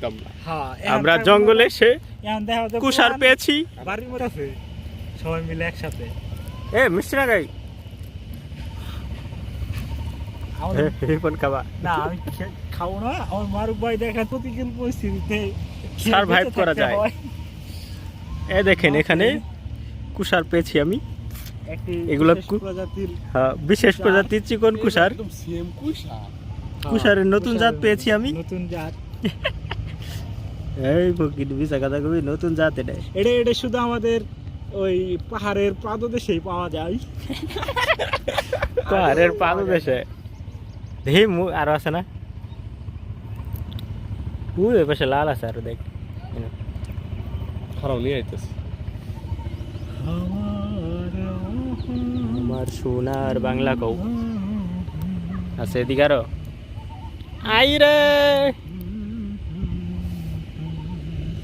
পেতাম না। হ্যাঁ আমরা জঙ্গলে এসে কুষার পেয়েছি। বাড়ির মধ্যে আছে। সবাই মিলে একসাথে। এ মিষ্টি না গাই? রিপন খাবা। না আমি খাব না। আমার মারুফ ভাই দেখা প্রতিকূল পরিস্থিতিতে খেয়ে Survive করা যায়। এ দেখেন এখানে কুষার পেয়েছি আমি। এগুলো বিশেষ প্রজাতির হ্যাঁ, বিশেষ প্রজাতির চিকন কুষার। কুষারের নতুন জাত পেয়েছি আমি। নতুন জাত। এই ফকির বিশা কথা কবি নতুন জাত এটা এটা এটা শুধু আমাদের ওই পাহাড়ের পাদদেশেই পাওয়া যায়। পাহাড়ের পাদদেশে? দেখি মু আরও আছে না? ওই পাশে লাল আছে আরও দেখ। খারাপ নিয়ে আইতেছে। আমার সোনার বাংলা কৌ আছে এদিকে আরও? আই রে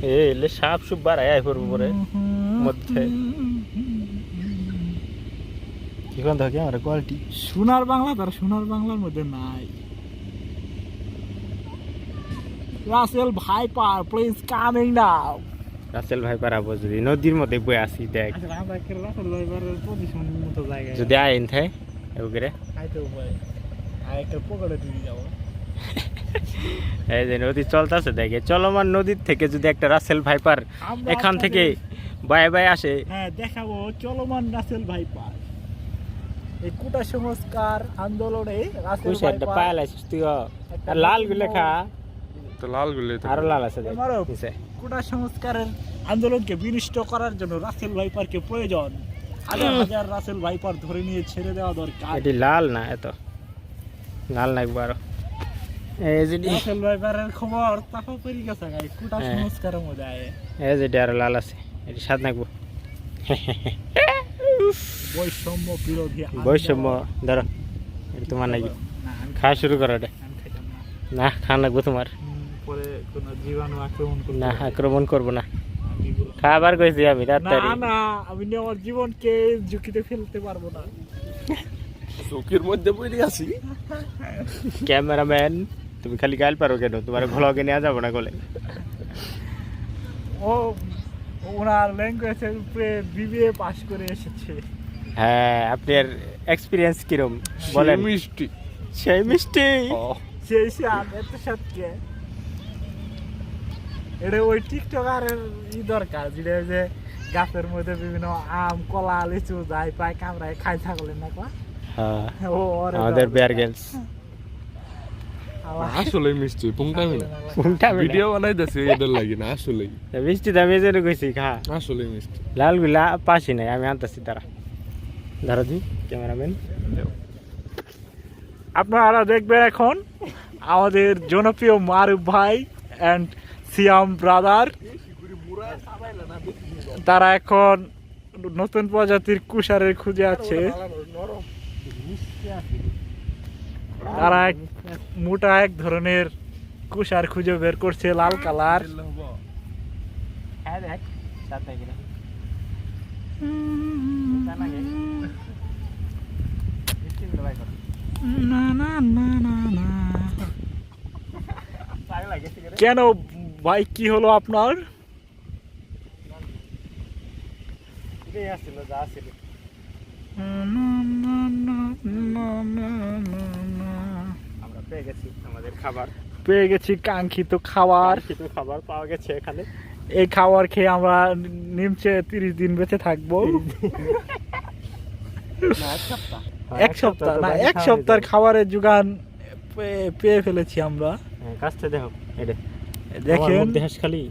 এলে সাপ সুপ বাড়ায় পড়ব পরে। মধ্যে। কি কোন থাকে আমার কোয়ালিটি সোনার বাংলা তার সোনার বাংলার মধ্যে নাই। রাসেল ভাই পার প্লিজ কামিং নাও রাসেল ভাই পারাবো যদি নদীর মধ্যে বই আসি দেখ। জায়গায়। যদি আইন থাই ওগুলো খাইতে উপায় পকেটে দিয়ে যাব। এই যে নদী চলতেছে দেখে চলমান নদীর থেকে যদি একটা রাসেল ভাইপার এখান থেকে বায়ে বায়ে আসে। হ্যাঁ দেখাবো চলমান রাসেল ভাইপার। এই কুটা সংস্কার আন্দোলনে রাসেল ভাইপার পায়াল আছিস তুই লাল নতুন খা। তো লালগুলো আরও লাল আছে আমারও। কুটা সংস্কারের আন্দোলনকে বিনিষ্ট করার জন্য রাসেল ভাইপারকে প্রয়োজন। হাজার হাজার রাসেল ভাইপার ধরে নিয়ে ছেড়ে দেওয়া দরকার। এটি লাল না এত। লাল না একবার লাল আছে এটি নাকবো। বৈষম্য বিরোধী। বৈষম্য ধরো এটি তোমার নাকি। না, আমি খাওয়া শুরু করো এটা। না। খাওয়া লাগবো তোমার। আক্রমণ না আক্রমণ করব না। খাবার কইছি আমি না তাড়াতাড়ি। না আমি আমার জীবনকে ঝুঁকিতে ফেলতে পারব না। চোখের মধ্যে পড়ে আছি। ক্যামেরাম্যান। তুমি খালি গাইল পারো কেন? তোমার ভ্লগে নেওয়া যাব না বলে ও ওনার ল্যাঙ্গুয়েজের উপরে বিবিএ পাশ করে এসেছে। হ্যাঁ আপনার এক্সপিরিয়েন্স কিরম? বলেন। মিষ্টি। সেই মিষ্টি। সেই সাত এত সাতকে এটা ওই টিকটকারের ই দরকার যেটা ওই যে গাছের মধ্যে বিভিন্ন আম কলা লিচু যাই পায় কামড়ায় খাই থাকলে না কয়া? হ্যাঁ ও ওরে আমাদের বেয়ার গেলস হ্যাঁ, আসলে মিষ্টি পুংটামি না। কোনটা ভিডিও বানাইতেছে এদের লাগি না আসলেই। মিষ্টি দামি যেন কইছি খা। আসলে মিষ্টি। লালগুলা পাশি নাই আমি আনতেছি তারা ধরো দি ক্যামেরাম্যান। আপনারা দেখবেন এখন আমাদের জনপ্রিয় মারুফ ভাই অ্যান্ড সিয়াম ব্রাদার তারা এখন নতুন প্রজাতির কুষারের খুঁজে আছে। তারা এক মোটা এক ধরনের কুষার খুঁজে বের করছে লাল কালার। কিনা? ভাই কি হলো আপনার? আসছিল যা আসছিল। খাবার। পেয়ে গেছি কাঙ্ক্ষিত খাবার। খাবার পাওয়া গেছে এখানে। এই খাবার খেয়ে আমরা নিমচে তিরিশ দিন বেঁচে থাকব। এক সপ্তাহ। না এক সপ্তাহের খাবারের যোগান পেয়ে ফেলেছি আমরা। হ্যাঁ, দেখো এটা দেখেন। খালি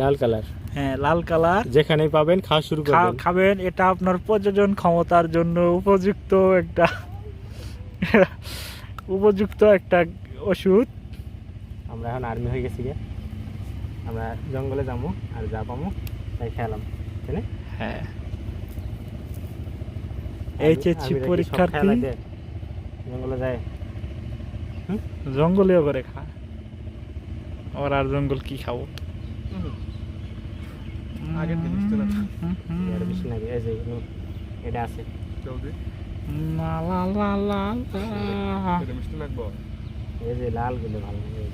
লাল কালার। হ্যাঁ লাল কালার। যেখানেই পাবেন খাওয়া শুরু করবেন। খাবেন এটা আপনার প্রযোজন ক্ষমতার জন্য উপযুক্ত একটা উপযুক্ত একটা ওষুধ। আমরা এখন আর্মি হয়ে গেছি গে। আমরা জঙ্গলে যাব আর যা পাবো তাই খেলাম তাই না? হ্যাঁ। এইচএসসি পরীক্ষার্থী। জঙ্গলে যায়। জঙ্গলেও করে খায় ওর আর জঙ্গল কি খাব? আগের জিনিসটা না। এর বেশি নাকি এই যে এটা আছে। লা লা লা লা লা। এটা মিষ্টি লাগবো? এই যে লালগুলো ভালো লাগে।